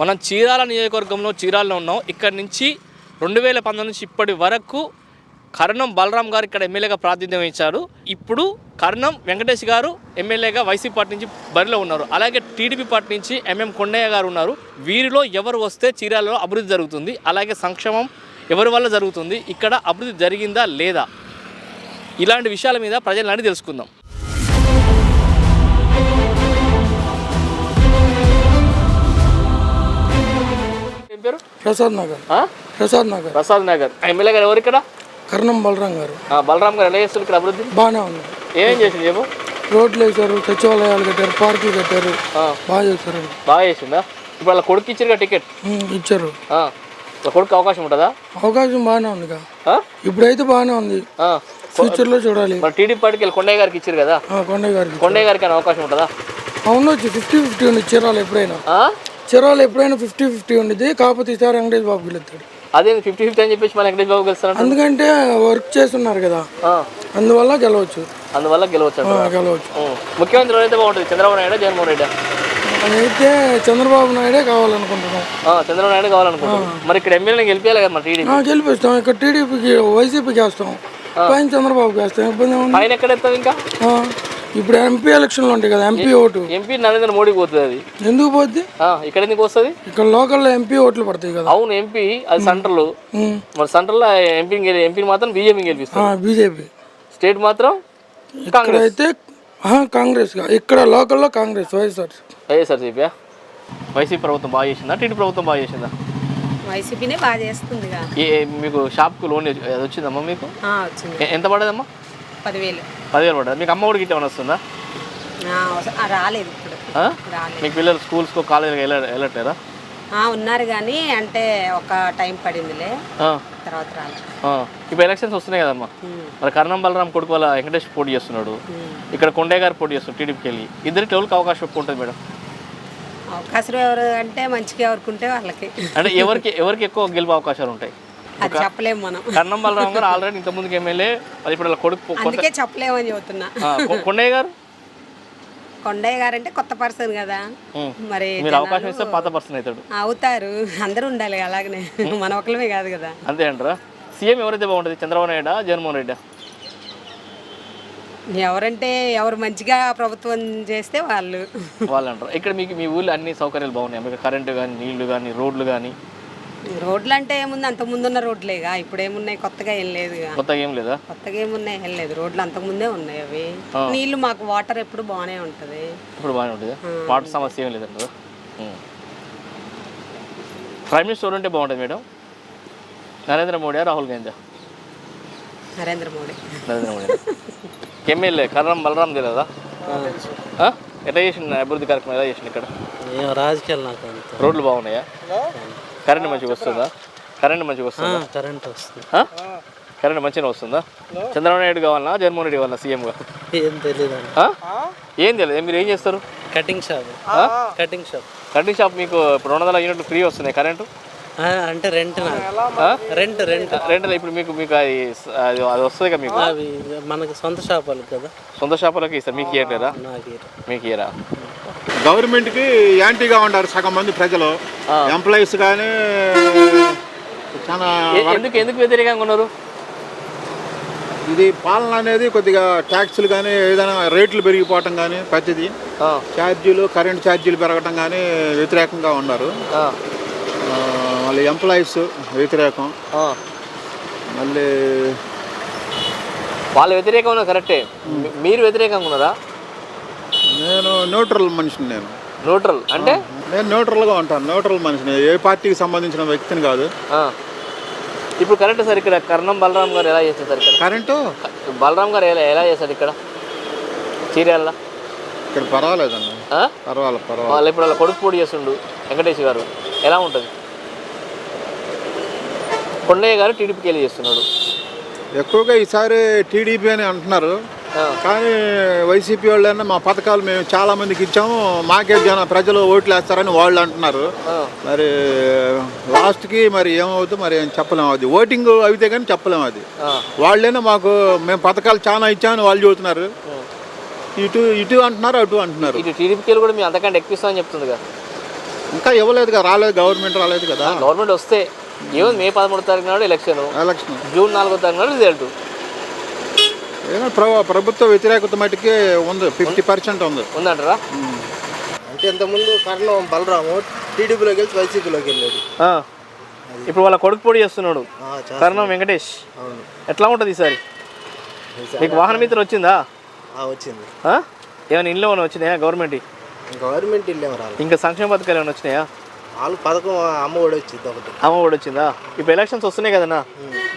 మనం చీరాల నియోజకవర్గంలో చీరాలలో ఉన్నాం. ఇక్కడ నుంచి రెండు వేల పంతొమ్మిది నుంచి ఇప్పటి వరకు కర్ణం బలరాం గారు ఇక్కడ ఎమ్మెల్యేగా ప్రాతినిధ్యం వహించారు. ఇప్పుడు కర్ణం వెంకటేష్ గారు ఎమ్మెల్యేగా వైసీపీ పార్టీ నుంచి బరిలో ఉన్నారు. అలాగే టీడీపీ పార్టీ నుంచి ఎంఎం కొండయ్య గారు ఉన్నారు. వీరిలో ఎవరు వస్తే చీరాలలో అభివృద్ధి జరుగుతుంది. అలాగే సంక్షేమం ఎవరి వల్ల జరుగుతుంది? ఇక్కడ అభివృద్ధి జరిగిందా లేదా? ఇలాంటి విషయాల మీద ప్రజలని తెలుసుకుందాం. ఏం పేరు? ప్రసాద్ నగర్? ప్రసాద్ నగర్. ప్రసాద్ నగర్. ఎమ్మెల్యే గారు ఎవరు ఇక్కడ? కర్ణం బలరాం గారు. ఆ, బలరాం గారు ఎలా చేస్తారు ఇక్కడ అభివృద్ధి? బాగానే ఉంది. ఏమేం చేసింది చెప్పు? రోడ్లు వేశారు సచివాలయాలు కట్టారు పార్కులు కట్టారు. బాగా చేశారు. బాగా చేసిందా ఇప్పుడు వాళ్ళ కొడుకు ఇచ్చారు టికెట్? ఇచ్చారు. వాళ్ళ కొడుకు అవకాశం ఉంటుందా? అవకాశం బాగానే ఉందిగా. ఆ? ఇప్పుడైతే బాగానే ఉంది. ఆ. ఫ్యూచర్లో చూడాలి. మరి టీడీపీ పార్టీకి వెళ్ళి కొండయ్య గారికి ఇచ్చారు కదా? కొండయ్య గారికి కొండయ్య గారికి అవకాశం ఉంటుందా? ఉండొచ్చు ఫిఫ్టీ ఫిఫ్టీ ఉంది చీరాలు ఎప్పుడైనా? చీరాలు ఎప్పుడైనా ఫిఫ్టీ ఫిఫ్టీ ఉండేది కాకపోతే ఈసారి వెంకటేష్ బాబు గెలుస్తాడు. అదే ఫిఫ్టీ ఫిఫ్టీ అని చెప్పేసి మన వెంకటేష్ బాబు గెలుస్తారంట ఎందుకంటే వర్క్ చేస్తున్నారు కదా. అందువల్ల గెలవచ్చు. అందువల్ల గెలవచ్చు గెలవచ్చు. ముఖ్యమంత్రి ఎవరైతే బాగుంటుంది చంద్రబాబు నాయుడు జగన్మోహన్ రెడ్డి? అయితే చంద్రబాబు నాయుడే కావాలనుకుంటున్నాం చంద్రబాబు నాయుడు కావాలనుకుంటున్నాం మరి ఇక్కడ ఎమ్మెల్యేని గెలిపించాలి కదా టీడీపీ? ఆ, గెలిపిస్తాం. ఇక్కడ టీడీపీకి వైసీపీకి వేస్తాం. పైన చంద్రబాబుకి వేస్తాం. ఇబ్బంది పైన ఎక్కడ ఇంకా? ఇప్పుడు ఎంపీ ఎలక్షన్లు ఉంటాయి కదా ఎంపీ ఓటు. ఎంపీ నరేంద్ర మోడీకి పోతుంది అది. ఎందుకు పోద్ది? ఆ, ఇక్కడ ఎందుకు వస్తుంది? ఇక్కడ లోకల్లో ఎంపీ ఓట్లు పడతాయి కదా. అవును ఎంపీ అది సెంట్రల్. మరి సెంట్రల్లో ఎంపీని ఎంపీని మాత్రం బీజేపీ గెలిపిస్తారు. ఆ, బీజేపీ స్టేట్ మాత్రం ఇక్కడైతే ఆహా, కాంగ్రెస్గా. ఇక్కడ లోకల్లో కాంగ్రెస్ వైఎస్ఆర్. వైఎస్ఆర్సీపీ వైసీపీ ప్రభుత్వం బాగా చేసిందా? టీడీ ప్రభుత్వం బాగా చేసిందా? వైసీపీనే బాగా ఏ- మీకు షాప్కి లోన్ అది వచ్చిందమ్మా మీకు? ఆ, వచ్చింది. ఎ- ఎంత పడదమ్మా? పదివేలు. పదివేలు పడ్డది? మీకు అమ్మ ఒడికి ఏమైనా వస్తుందా? రాలేదు ఇప్పుడు. మీకు పిల్లలు స్కూల్స్కో కాలేజీకి వెళ్ళ వెళ్ళట్లేదా? ఉన్నారు కానీ అంటే ఒక టైం పడిందిలే. తర్వాత రాలేదు. ఇప్పుడు ఎలక్షన్స్ వస్తున్నాయి కదమ్మా. మరి కర్ణం బలరాం కొడుకు వాళ్ళ వెంకటేష్ పోటీ చేస్తున్నాడు. ఇక్కడ కొండయ్య గారు పోటీ చేస్తున్నాడు టీడీపీకి వెళ్ళి. ఇద్దరికి ఎవరికి అవకాశం ఎక్కువ ఉంటుంది మేడం? అవకాశం ఎవరు అంటే మంచిగా ఎవరుకుంటే వాళ్ళకి. అంటే ఎవరికి ఎవరికి ఎక్కువ గెలుపు అవకాశాలు ఉంటాయి? అది చెప్పలేము మనం. కర్ణం బలరాం గారు ఆల్రెడీ ఇంతకుముందుకు ఎమ్మెల్యే. అది ఇప్పుడు వాళ్ళ కొడుకు అందుకే చెప్పలేమని చెబుతున్నా. కొండయ్య గారు? కొండయ్య గారు అంటే కొత్త పర్సన్ కదా. మరి అవకాశం ఇస్తే పాత పర్సన్ అవుతాడు. అవుతారు. అందరూ ఉండాలి అలాగనే. మన ఒక్కలమే కాదు కదా. అంతే అంటారా? సీఎం ఎవరైతే బాగుంటుంది? చంద్రబాబు నాయుడా జగన్మోహన్ రెడ్డా? ఎవరంటే ఎవరు మంచిగా ప్రభుత్వం చేస్తే వాళ్ళు. వాళ్ళు అంటారు ఇక్కడ మీకు మీ ఊళ్ళో అన్ని సౌకర్యాలు బాగున్నాయి? మీకు కరెంటు కానీ నీళ్ళు కానీ రోడ్లు కానీ రోడ్లు అంటే ఏముంది? అంత ముందున్న రోడ్లేగా. ఇప్పుడు ఏమున్నాయి కొత్తగా ఏం లేదుగా. కొత్తగా ఏం లేదా? కొత్తగా ఏమున్నాయి? ఏం లేదు. రోడ్లు అంతకు ముందే ఉన్నాయి అవి. నీళ్ళు మాకు వాటర్ ఎప్పుడు బాగానే ఉంటది. ఇప్పుడు బాగానే ఉంటుంది? వాటర్ సమస్య ఏం లేదంటారు ప్రైమ్ మినిస్టర్ ఉంటే బాగుంటుంది మేడం. నరేంద్ర మోడీ రాహుల్ గాంధీ నరేంద్ర మోడీ. నరేంద్ర మోడీ ఎమ్మెల్యే కర్రం బలరాం తెలియదా? ఎట్లా చేసిండు అభివృద్ధి కార్యక్రమం? ఎలా చేసిండు ఇక్కడ? రాజకీయాలు నాకు రోడ్లు బాగున్నాయా? కరెంట్ మంచిగా వస్తుందా? కరెంట్ మంచిగా వస్తుందా? కరెంట్ వస్తుంది? కరెంట్ మంచిగా వస్తుందా? చంద్రబాబు నాయుడు కావాలన్నా జగన్మోహన్ రెడ్డి కావాలన్నా సీఎంగా ఏం తెలియదు? ఏం తెలియదు మీరు ఏం చేస్తారు? Cutting shop. Cutting shop. Cutting shop మీకు ఇప్పుడు రెండు వందల యూనిట్లు ఫ్రీ వస్తున్నాయి. కరెంటు? అంటే రెంట్? Rent rent. రెంట్ ఇప్పుడు మీకు మీకు అది అది వస్తుంది కదా మీకు? అవి మనకి సొంత షాప్ వాళ్ళకి కదా. సొంత షాపులకి ఇస్తారు. మీకు ఇయ్యట్లేదా? నాకు మీకు ఇయ్యరా? గవర్నమెంట్కి యాంటీగా ఉన్నారు సగం మంది ప్రజలు. ఎంప్లాయీస్ కానీ చాలా ఎందుకు ఎందుకు వ్యతిరేకంగా ఉన్నారు? ఇది పాలన అనేది కొద్దిగా ట్యాక్సులు కానీ ఏదైనా రేట్లు పెరిగిపోవటం కానీ ప్రతిదీ. ఆ, ఛార్జీలు కరెంట్ ఛార్జీలు పెరగటం కానీ వ్యతిరేకంగా ఉన్నారు. మళ్ళీ ఎంప్లాయీస్ వ్యతిరేకం. మళ్ళీ వాళ్ళు వ్యతిరేకంగా ఉన్నారు కరెక్టే. మీరు వ్యతిరేకంగా ఉన్నారా? నేను న్యూట్రల్ మనిషిని నేను. న్యూట్రల్ అంటే? నేను న్యూట్రల్గా ఉంటాను. న్యూట్రల్ మనిషిని. ఏ పార్టీకి సంబంధించిన వ్యక్తిని కాదు. ఇప్పుడు కరెక్ట్ సార్ ఇక్కడ కర్ణం బలరాం గారు ఎలా చేస్తారు సార్ ఇక్కడ? కరెంటు? బలరాం గారు ఎలా ఎలా చేస్తారు ఇక్కడ? చీరాల ఇక్కడ పర్వాలేదండి పర్వాలేదు పర్వాలేదు వాళ్ళు ఇప్పుడు వాళ్ళ కొడుకు పోటీ చేస్తుండు వెంకటేష్ గారు. ఎలా ఉంటుంది? కొండయ్య గారు టీడీపీకి వెళ్ళి చేస్తున్నాడు. ఎక్కువగా ఈసారి టీడీపీ అని అంటున్నారు. కానీ వైసీపీ వాళ్ళైనా మా పథకాలు మేము చాలా మందికి ఇచ్చాము. మాకే జన ప్రజలు ఓట్లు వేస్తారని వాళ్ళు అంటున్నారు. మరి లాస్ట్కి మరి ఏమవుతుందో మరి ఏం చెప్పలేము అది. ఓటింగ్ అయితే కానీ చెప్పలేము అది. వాళ్ళైనా మాకు మేము పథకాలు చాలా ఇచ్చామని వాళ్ళు చెబుతున్నారు. ఇటు ఇటు అంటున్నారు అటు అంటున్నారు. ఇటు టీడీపీకి కూడా మేము అంతకంటే ఎక్కువ ఇస్తామని చెప్తుంది కదా ఇంకా ఇవ్వలేదుగా రాలేదు గవర్నమెంట్ రాలేదు కదా. గవర్నమెంట్ వస్తే ఏమో మే పదమూడు తారీఖు నాడు ఎలక్షన్. ఎలక్షన్. జూన్ నాలుగో తారీఖు నాడు రిజల్ట్. ఏదో ప్ర- ప్రభుత్వ వ్యతిరేకత మటుకే ఉంది. ఫిఫ్టీ పర్సెంట్ ఉంది. ఉందంటారా? అంటే ఇంతకుముందు కర్ణం బలరాము టీడీపీలోకి వెళ్ళి వైసీపీలోకి వెళ్ళాడు. ఆ. ఇప్పుడు వాళ్ళ కొడుకు పొడి చేస్తున్నాడు. కర్ణం వెంకటేష్. ఎట్లా ఉంటుంది ఈసారి? మీకు వాహన మిత్ర వచ్చిందా? ఆ, వచ్చింది. ఆ? ఏమైనా ఇంట్లో ఏమైనా వచ్చినాయా గవర్నమెంట్ గవర్నమెంట్ ఇల్లేం రాలి ఇంకా సంక్షేమ పథకాలు ఏమైనా వచ్చినాయా? వాళ్ళు పథకం అమ్మ ఒడి వచ్చింది ఒకటి. అమ్మ కూడా వచ్చిందా? ఇప్పుడు ఎలక్షన్స్ వస్తున్నాయి కదన్నా.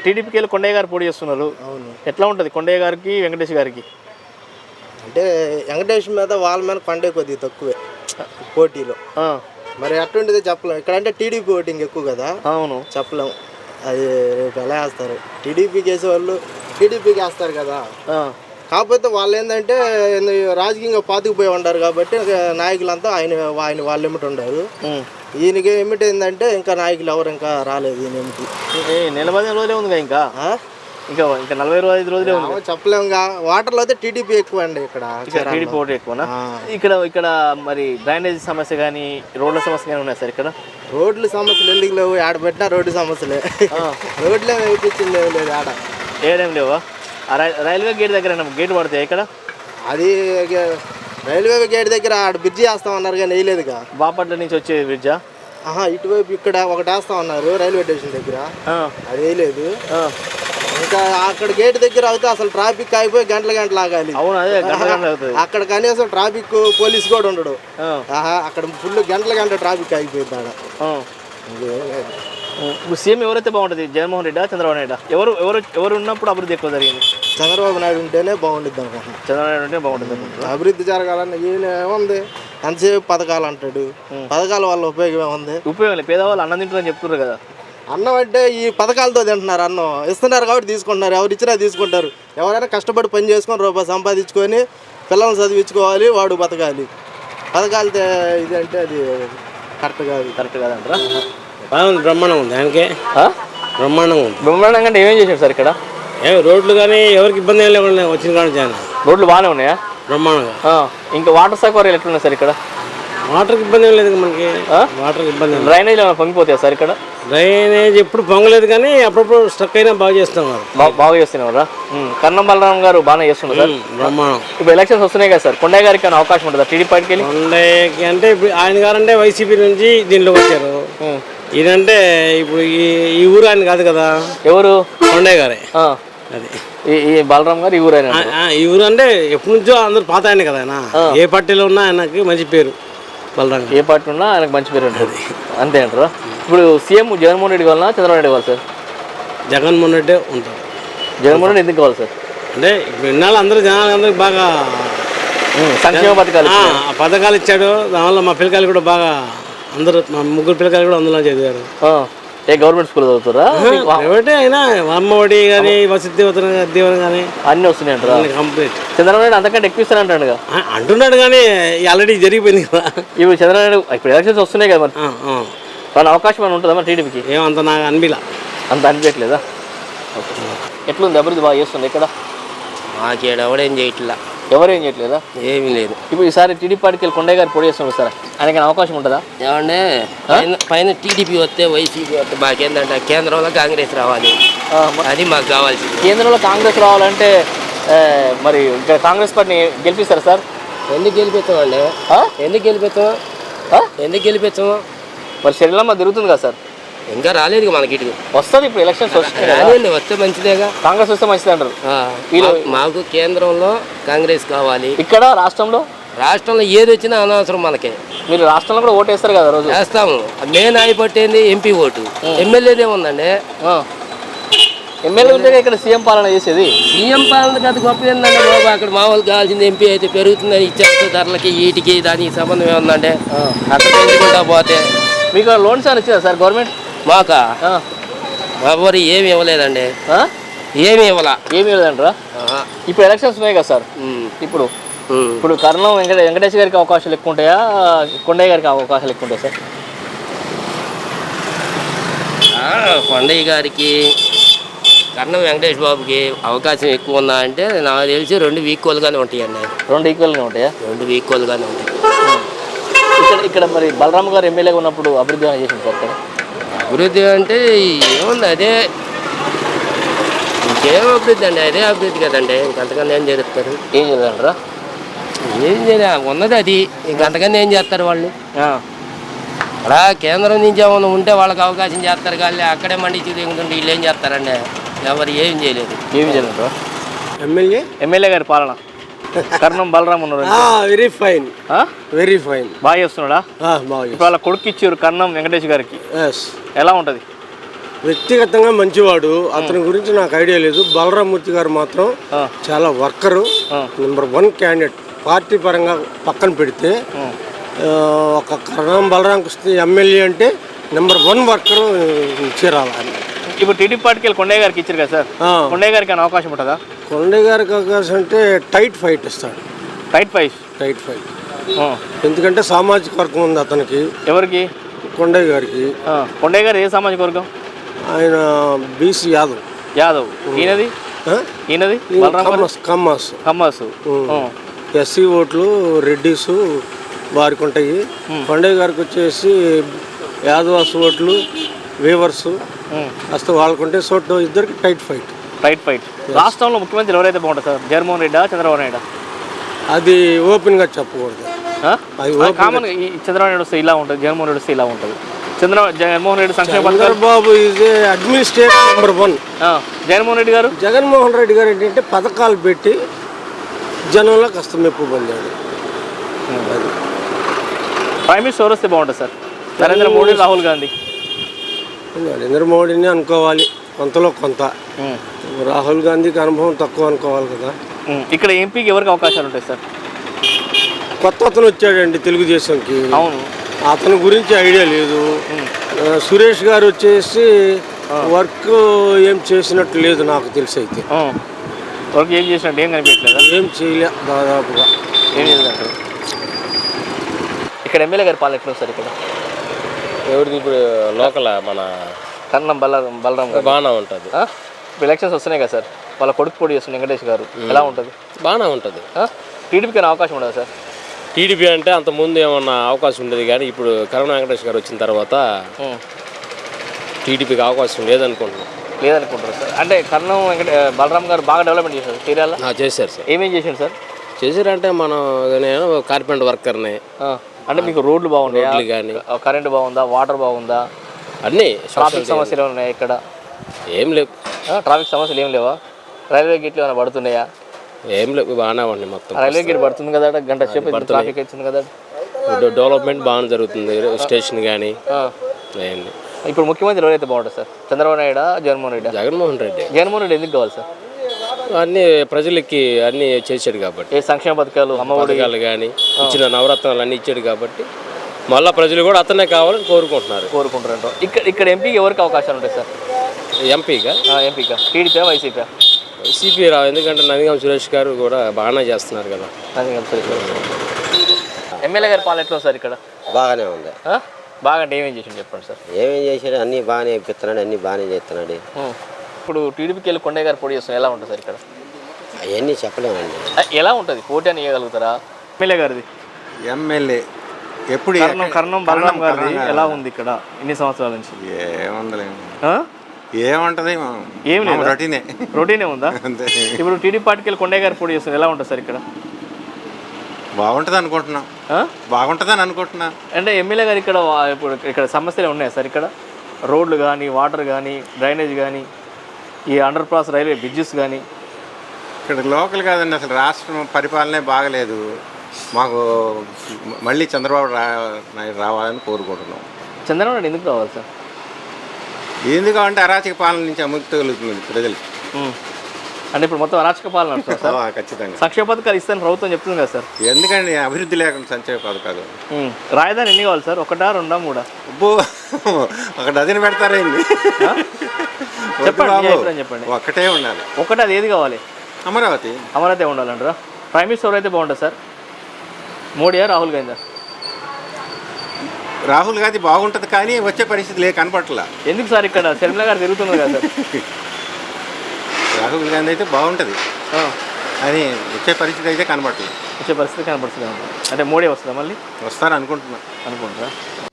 టీడీపీకి వెళ్ళి కొండయ్య గారు పోటీ చేస్తున్నారు. అవును. ఎట్లా ఉంటుంది? కొండయ్య గారికి వెంకటేష్ గారికి? అంటే వెంకటేష్ మీద వాళ్ళ మీద పండే కొద్దిగా తక్కువే పోటీలో. మరి ఎటువంటిదో చెప్పలేం. ఇక్కడ అంటే టీడీపీ ఓటింగ్ ఎక్కువ కదా? అవును. చెప్పలేం. అది రేపు ఎలా వేస్తారు? టీడీపీకి వేసేవాళ్ళు టీడీపీకి వేస్తారు కదా? కాకపోతే వాళ్ళు ఏంటంటే రాజకీయంగా పాతుకుపోయి ఉంటారు కాబట్టి నాయకులంతా ఆయన ఆయన వాళ్ళ ఎమ్మటి ఉండరు. ఈయనకి ఏమిటి ఏంటంటే ఇంకా నాయకులు ఎవరు ఇంకా రాలేదు ఈయన ఎమ్మటి ఏ నెల పదిహేను రోజులే ఉంది ఇంకా? ఇంకా ఇంకా నలభై రోజు ఐదు రోజులే ఉంది ఏమో చెప్పలేం గా వాటర్లో అయితే టీడీపీ ఎక్కువ అండి ఇక్కడ టీడీపీ ఓటు ఎక్కువనా? ఆ. ఇక్కడ ఇక్కడ మరి డ్రైనేజ్ సమస్య కానీ రోడ్ల సమస్య కానీ ఉన్నాయి సార్ ఇక్కడ? రోడ్ల సమస్యలు ఎందుకు లేవు? ఆడ పెట్టినా రోడ్డు సమస్యలే. రోడ్లే వేయించింది ఏం లేదు ఆడ. ఏడేం లేవా? రైల్వే గేట్ దగ్గర గేట్ పడతాయి ఇక్కడ? అది ఇక రైల్వే గేట్ దగ్గర ఆడ బ్రిడ్జి వేస్తామన్నారు కానీ వేయలేదుగా. బాపట్ల నుంచి వచ్చే బ్రిడ్జా? ఆహా ఇటువైపు ఇక్కడ ఒకటి వేస్తామన్నారు రైల్వే స్టేషన్ దగ్గర. అది వేయలేదు. ఇంకా అక్కడ గేట్ దగ్గర అవుతే అసలు ట్రాఫిక్ ఆగిపోయి గంటల గంటలు ఆగాలి. అవును అదే అక్కడ కనీసం ట్రాఫిక్ పోలీస్ కూడా ఉండడు. ఆహా అక్కడ ఫుల్ గంటల గంట ట్రాఫిక్ ఆగిపోయింది ఆడ. ఇప్పుడు సీఎం ఎవరైతే బాగుంటుంది? జగన్మోహన్ రెడ్డా చంద్రబాబు నాయుడు? ఎవరు ఎవరు ఎవరు ఉన్నప్పుడు అభివృద్ధి ఎక్కువ జరిగింది? చంద్రబాబు నాయుడు ఉంటేనే బాగుండిద్ది అనుకుంటున్నాను చంద్రబాబు నాయుడు ఉంటే బాగుంటుంది అనుకుంటున్నా. అభివృద్ధి జరగాలని ఈయన ఏముంది. ఎంతసేపు పథకాలు అంటాడు. పథకాల వల్ల ఉపయోగం ఏముంది? ఉపయోగం లేదు. పేదవాళ్ళు అన్నం తింటారని చెప్తున్నారు కదా. అన్నం అంటే ఈ పథకాలతో తింటున్నారు అన్నం. ఇస్తున్నారు కాబట్టి తీసుకుంటున్నారు. ఎవరు ఇచ్చినా తీసుకుంటారు. ఎవరైనా కష్టపడి పని చేసుకొని రూపాయి సంపాదించుకొని పిల్లల్ని చదివించుకోవాలి వాడు బతకాలి. పథకాలు తే- ఇది అంటే అది కరెక్ట్ కాదు. కరెక్ట్ కాదంటారా? బాగుంది బ్రహ్మాండం ఉంది. ఆయనకే ఆ? బ్రహ్మాండంగా ఉంది. బ్రహ్మాండంగా అంటే ఏమేం చేశాడు సార్ ఇక్కడ? ఏ రోడ్లు కానీ ఎవరికి ఇబ్బంది ఏం లేకుండా వచ్చిన కానీ చాలా రోడ్లు బాగానే ఉన్నాయా? బ్రహ్మాండంగా. ఆ, ఇంకా వాటర్ సౌకర్యాలు ఎట్లున్నాయి సార్ ఇక్కడ? వాటర్కి ఇబ్బంది ఏం లేదు మనకి. వాటర్కి ఇబ్బంది ఏం లేదు. డ్రైనేజ్ ఏమైనా పొంగిపోతాయా సార్ ఇక్కడ? డ్రైనేజ్ ఎప్పుడు పొంగలేదు కానీ అప్పుడప్పుడు స్టక్ అయినా బాగా చేస్తున్నారు బా- బాగా చేస్తున్నారా? ఉమ్, కన్నం బలరాం గారు బాగానే చేస్తున్నారు సార్. బ్రహ్మాండం. ఇప్పుడు ఎలక్షన్స్ వస్తున్నాయి కదా సార్. కొండయ్య గారికి ఏమైనా అవకాశం ఉంటుందా? టీడీపీ పార్టీకి వెళ్ళి? కొండకి అంటే ఇప్పుడు ఆయన గారంటే వైసీపీ నుంచి దీంట్లోకి వచ్చారు. ఈయనంటే ఇప్పుడు ఈ ఈ ఊరు ఆయన కాదు కదా? ఎవరు? కొండయ్య గారే. అది. ఈ- బలరాం గారు ఈ ఊరైనా ఈ ఊరు అంటే ఎప్పటి నుంచో అందరు పాత ఆయన కదా ఆయన? ఏ పార్టీలో ఉన్నా ఆయనకి మంచి పేరు బలరాం ఏ పార్టీ ఉన్నా ఆయనకు మంచి పేరు ఉంటుంది. అంతే అంటారా? ఇప్పుడు సీఎం జగన్మోహన్ రెడ్డి కావాలన్నా చంద్రబాబు నాయుడు కావాలి సార్. జగన్మోహన్ రెడ్డి ఉంటారు జగన్మోహన్ రెడ్డి ఎందుకు కావాలి సార్? అంటే ఇప్పుడు ఇన్నాళ్ళు అందరూ జనాలు అందరికి బాగా సంక్షేమ పథకాలు పథకాలు ఇచ్చాడు. దానివల్ల మా పిల్లకాయలు కూడా బాగా అందరూ మా ముగ్గురు పిల్లకాయలు కూడా అందులో చదివారు. ఆ, ఏ గవర్నమెంట్ స్కూల్ చదువుతారా? ప్రైవేటే అయినా అమ్మఒడి కానీ వసతి దీవెన దీవెన కానీ అన్నీ వస్తున్నాయి అంటారా కంప్లీట్ చంద్రబాబు నాయుడు అంతకంటే ఎక్కువ ఇస్తానంటాడుగా అంటున్నాడు కానీ ఆల్రెడీ జరిగిపోయింది కదా. ఇప్పుడు చంద్రబాబు నాయుడు ఇప్పుడు ఎలక్షన్స్ వస్తున్నాయి కదా మరి. వాళ్ళ అవకాశం అని ఉంటుందా మరి టీడీపీకి? ఏమంత నాకు అనిపిలా. అంత అనిపించట్లేదా? ఓకే. ఎట్లుంది అభివృద్ధి బాగా చేస్తుంది ఇక్కడ? మాకేడు ఎవడేం చేయట్లా. ఎవరు ఏం చేయట్లేదా? ఏమీ లేదు. ఇప్పుడు ఈసారి టీడీపీ పార్టీకి వెళ్ళి కొండయ్య గారు చేస్తున్నారు సార్. ఆయనకి అవకాశం ఉంటుందా? ఏమంటే పైన టీడీపీ వస్తే వైసీపీ వస్తే మాకేందంటే కేంద్రంలో కాంగ్రెస్ రావాలి. అది మాకు కావాల్సింది. కేంద్రంలో కాంగ్రెస్ రావాలంటే మరి ఇక్కడ కాంగ్రెస్ పార్టీని గెలిపిస్తారా సార్? ఎందుకు గెలిపించామండి? ఎందుకు గెలిపించాం ఆ? ఎందుకు గెలిపించాము మరి శరీరంలో తిరుగుతుంది కదా సార్. ఇంకా రాలేదు మనకి ఇటు. వస్తుంది ఇప్పుడు ఎలక్షన్స్ కదా. రానివ్వండి వస్తే మంచిదేగా. కాంగ్రెస్ వస్తే మంచిది అంటారు. మాకు- కేంద్రంలో కాంగ్రెస్ కావాలి. ఇక్కడ రాష్ట్రంలో? రాష్ట్రంలో ఏది వచ్చినా అనవసరం మనకే. మీరు రాష్ట్రంలో కూడా ఓటు వేస్తారు కదా రోజు? వేస్తాము. మెయిన్ అయిపట్టేంది ఎంపీ ఓటు. ఎమ్మెల్యేదే ఉందండి. ఎమ్మెల్యే ఉంటే ఇక్కడ సీఎం పాలన చేసేది. సీఎం పాలన గత గొప్ప ఏంటంటే బాబు అక్కడ మామూలు కావాల్సింది ఎంపీ అయితే పెరుగుతుందని ఇచ్చేస్తే ధరలకి వీటికి దానికి సంబంధం ఏముందంటే? అక్కడ పెంచుకుంటా పోతే. మీకు లోన్స్ అని ఇచ్చిందా సార్? గవర్నమెంట్ మాక? ఎవరు ఏమి ఇవ్వలేదండి. ఏమి ఇవ్వలా. ఏమి లేదంటారా ఆహా. ఇప్పుడు ఎలక్షన్స్ ఉన్నాయి కదా సార్. ఇప్పుడు. ఇప్పుడు కర్ణం వెంకట వెంకటేష్ గారికి అవకాశాలు ఎక్కువ ఉంటాయా? కొండయ్య గారికి అవకాశాలు ఎక్కువ ఉంటాయి సార్? కొండయ్య గారికి కర్ణం వెంకటేష్ బాబుకి అవకాశం ఎక్కువ ఉందా అంటే నాకు తెలిసి రెండు ఈక్వల్గానే ఉంటాయండి. రెండు ఈక్వల్గా ఉంటాయా? రెండు ఈక్వల్గానే ఉంటాయి. ఇక్కడ ఇక్కడ మరి బలరామ్ గారు ఎమ్మెల్యేగా ఉన్నప్పుడు అభివృద్ధి చేసింది సార్ ఇక్కడ? అభివృద్ధి అంటే ఏముంది అదే ఇంకేం అభివృద్ధి అండి అదే అభివృద్ధి కదండి. ఇంకంతకన్నా ఏం చేస్తారు? ఏం చేయాలంటారా ఏం చేయలే? ఉన్నది అది. ఇంకంతకన్నా ఏం చేస్తారు వాళ్ళు అలా కేంద్రం నుంచి ఏమైనా ఉంటే వాళ్ళకి అవకాశం చేస్తారు కానీ అక్కడే మండించి దిగుతుంటే వీళ్ళు ఏం చేస్తారండి? ఎవరు ఏం చేయలేదు. ఏం చేయాలంటారా ఎమ్మెల్యే? ఎమ్మెల్యే గారి పాలన. కర్ణం బలరామ్ ఉన్నారు వెరీ ఫైన్? వెరీ ఫైన్ బాగా చేస్తున్నాడా? వాళ్ళ కొడుకు ఇచ్చారు కర్ణం వెంకటేష్ గారికి. ఎలా ఉంటుంది? వ్యక్తిగతంగా మంచివాడు. అతని గురించి నాకు ఐడియా లేదు. బలరామూర్తి గారు మాత్రం. చాలా worker. Number one candidate party పరంగా పక్కన పెడితే ఒక కరణం బలరాం కృష్ణ ఎమ్మెల్యే అంటే నెంబర్ వన్ వర్కరు చీరాల ఇప్పుడు టీడీపీ పార్టీకి వెళ్ళి కొండయ్య గారికి ఇచ్చారు కదా సార్. కొండయ్య గారికి ఏమైనా అవకాశం ఉంటుందా? కొండయ్య గారికి అవకాశం అంటే టైట్ ఫైట్ ఇస్తాడు. Right price tight fight. ఎందుకంటే సామాజిక వర్గం ఉంది అతనికి. ఎవరికి? కొండయ్య గారికి. కొండయ్య గారు ఏ సామాజిక వర్గం? ఆయన బీసీ యాదవ్. యాదవ్. ఈయనది? ఈయనది? కమ్మస్ కమ్మాసు. ఎస్సీ ఓట్లు రెడ్డిస్ వారికి ఉంటాయి. కొండయ్య గారికి వచ్చేసి యాదవాస్ ఓట్లు వీవర్స్. అసలు వాళ్ళకు ఉంటే చోటు ఇద్దరికి టైట్ ఫైట్. Right fight. రాష్ట్రంలో ముఖ్యమంత్రి ఎవరైతే బాగుంటుంది సార్? జగన్మోహన్ రెడ్డా చంద్రబాబు నాయుడు? అది ఓపెన్గా చెప్పకూడదు. అది ఓపెన్ కామన్ చంద్రబాబు నాయుడు వస్తే ఇలా ఉంటుంది జగన్మోహన్ రెడ్డి వస్తే ఇలా ఉంటుంది. చంద్ర జగన్మోహన్ రెడ్డి సంక్షేమ పథకాలు Chandrababu is administration number one Jaganmohan Reddy గారు? జగన్మోహన్ రెడ్డి గారు ఏంటంటే పథకాలు పెట్టి జనంలో కాస్త మెప్పు పొందాడు. ప్రైమ్ మినిస్టర్ ఎవరు వస్తే బాగుంటుంది సార్? నరేంద్ర మోడీ రాహుల్ గాంధీ. నరేంద్ర మోడీని అనుకోవాలి. కొంతలో కొంత. రాహుల్ గాంధీకి అనుభవం తక్కువ అనుకోవాలి కదా. ఇక్కడ ఎంపీకి ఎవరికి అవకాశాలు ఉంటాయి సార్? కొత్త అతను వచ్చాడండి తెలుగుదేశంకి. అవును. అతని గురించి ఐడియా లేదు. సురేష్ గారు వచ్చేసి వర్క్ ఏం చేసినట్టు లేదు నాకు తెలిసి అయితే. వరకు ఏం చేసినట్టు ఏం కనిపించలేదా ఏం చేయలే దాదాపుగా. ఏం ఇక్కడ ఎమ్మెల్యే గారి పాలన ఎట్లా సార్ ఇక్కడ? ఎవరిది ఇప్పుడు లోకల్ మన కన్నం బలరాం బలరాం గారు బాగానే ఉంటుంది? ఇప్పుడు ఎలక్షన్స్ వస్తున్నాయి కదా సార్. వాళ్ళ కొడుకు పోటీ చేస్తున్న వెంకటేష్ గారు. ఎలా ఉంటుంది? బాగానే ఉంటుంది. టీడీపీకి అవకాశం ఉండదు సార్? టీడీపీ అంటే అంత ముందు ఏమన్నా అవకాశం ఉండేది కానీ ఇప్పుడు కరుణ వెంకటేష్ గారు వచ్చిన తర్వాత. టీడీపీకి అవకాశం లేదనుకుంటున్నాం. లేదనుకుంటారు సార్. అంటే కర్ణం వెంకట బలరాం గారు బాగా డెవలప్మెంట్ చేశారు. చీరాల చేశారు సార్. ఏమేం చేశారు సార్? చేశారంటే మనం నేను కార్పెంటర్ వర్కర్ని అంటే మీకు రోడ్లు బాగున్నాయా? రోడ్లు కానీ కరెంట్ బాగుందా? వాటర్ బాగుందా? అన్నీ ట్రాఫిక్ సమస్యలు ఉన్నాయి ఇక్కడ? ఏం లేవు. ట్రాఫిక్ సమస్యలు ఏం లేవా? రైల్వే గేట్లు ఏమైనా పడుతున్నాయా? ఏం లేవు బాగానే ఉన్నాయి మొత్తం. రైల్వే గేట్ పడుతుంది కదా గంట సేపు ట్రాఫిక్ అవుతుంది కదా డెవలప్మెంట్ బాగానే జరుగుతుంది స్టేషన్ కానీ ఇప్పుడు ముఖ్యమంత్రి ఎవరైతే బాగుంటుంది సార్? చంద్రబాబు నాయుడు జగన్మోహన్ రెడ్డి? జగన్మోహన్ రెడ్డి. జగన్మోహన్ రెడ్డి ఎందుకు కావాలి సార్? అన్నీ ప్రజలకి అన్నీ చేశాడు కాబట్టి. ఏ సంక్షేమ పథకాలు అమ్మఒడి పథకాలు కానీ ఇచ్చిన నవరత్నాలు అన్నీ ఇచ్చాడు కాబట్టి మళ్ళీ ప్రజలు కూడా అతనే కావాలని కోరుకుంటున్నారు. కోరుకుంటారంట ఇక్కడ ఇక్కడ ఎంపీకి ఎవరికి అవకాశాలు ఉంటాయి సార్? ఎంపీగా? ఎంపీగా. టీడీపీ వైసీపీ సిపి రావు ఎందుకంటే నందిగాం సురేష్ గారు కూడా బాగానే చేస్తున్నారు కదా. ఎమ్మెల్యే గారి పాలన ఎట్లా ఉంది సార్ ఇక్కడ? బాగానే ఉంది. ఆ? బాగా అంటే ఏమేం చేసిండు చెప్పండి సార్. ఏమేం చేశాడు అన్నీ బాగానే ఇప్పిస్తున్నాడు అన్నీ బాగానే చేస్తున్నాడు. ఇప్పుడు టీడీపీకి వెళ్ళి కొండయ్య గారు పోటీ చేస్తున్నారు. ఎలా ఉంటుంది సార్ ఇక్కడ? అవన్నీ చెప్పలేమండి. ఎలా ఉంటుంది? పోటీ అని ఇవ్వగలుగుతారా ఎమ్మెల్యే గారిది. ఎమ్మెల్యే ఎప్పుడు కర్ణం కర్ణం బలరాం గారిది ఎలా ఉంది ఇక్కడ ఇన్ని సంవత్సరాల నుంచి? ఏముందలేము ఆ? ఏముంటది? ఏం లేదు? రొటీనే. రొటీనే ఉందా? అంతే. ఇప్పుడు టీడీపీ పార్టీకి వెళ్ళి కొండయ్య గారు పోటీ చేస్తున్నారు. ఎలా ఉంటుంది సార్ ఇక్కడ? బాగుంటుంది అనుకుంటున్నాం? బాగుంటుందని అనుకుంటున్నా. అంటే ఎమ్మెల్యే గారు ఇక్కడ ఇప్పుడు ఇక్కడ సమస్యలు ఉన్నాయా సార్ ఇక్కడ? రోడ్లు కానీ వాటర్ కానీ డ్రైనేజ్ కానీ ఈ అండర్ పాస్ రైల్వే బ్రిడ్జెస్ కానీ ఇక్కడ లోకల్ కాదండి అసలు రాష్ట్రం పరిపాలనే బాగలేదు. మాకు మళ్ళీ చంద్రబాబు రా నాయుడు రావాలని కోరుకుంటున్నాం. చంద్రబాబు నాయుడు ఎందుకు రావాలి సార్? ఎందుకంటే అరాచక పాలన నుంచి అముక్తి కలుగుతుంది ప్రజలకి ఉం. అంటే ఇప్పుడు మొత్తం అరాచక పాలన నడుస్తుంది సార్. ఆ, ఖచ్చితంగా. సంక్షేమ పథకాలు ఇస్తాను ప్రభుత్వం చెప్తుంది కదా సార్. ఎందుకండి అభివృద్ధి లేకుండా సంక్షేమ పథకాలు. రాజధాని ఎన్ని కావాలి సార్? ఒకటా రెండా మూడా? అబ్బో ఒక డజన్ పెడతారేంటి వద్దు చెప్పండి, చెప్పండి. ఒక్కటే ఉండాలి. ఒకటి అది ఏది కావాలి? అమరావతి. అమరావతి ఉండాలంటారా? ప్రైమ్ మినిస్టర్ అయితే బాగుంటుంది సార్? మోడీయా రాహుల్ గాంధీ రాహుల్ గాంధీ బాగుంటుంది కానీ వచ్చే పరిస్థితి లే కనపట్ల ఎందుకు సార్ ఇక్కడ? శర్మిల గారు తిరుగుతున్నారు కదా సార్. రాహుల్ గాంధీ అయితే బాగుంటుంది. అని వచ్చే పరిస్థితి అయితే కనబడలేదు వచ్చే పరిస్థితి కనబడుతుంది. అంటే మోడీ వస్తుందా మళ్ళీ? వస్తారు అనుకుంటున్నా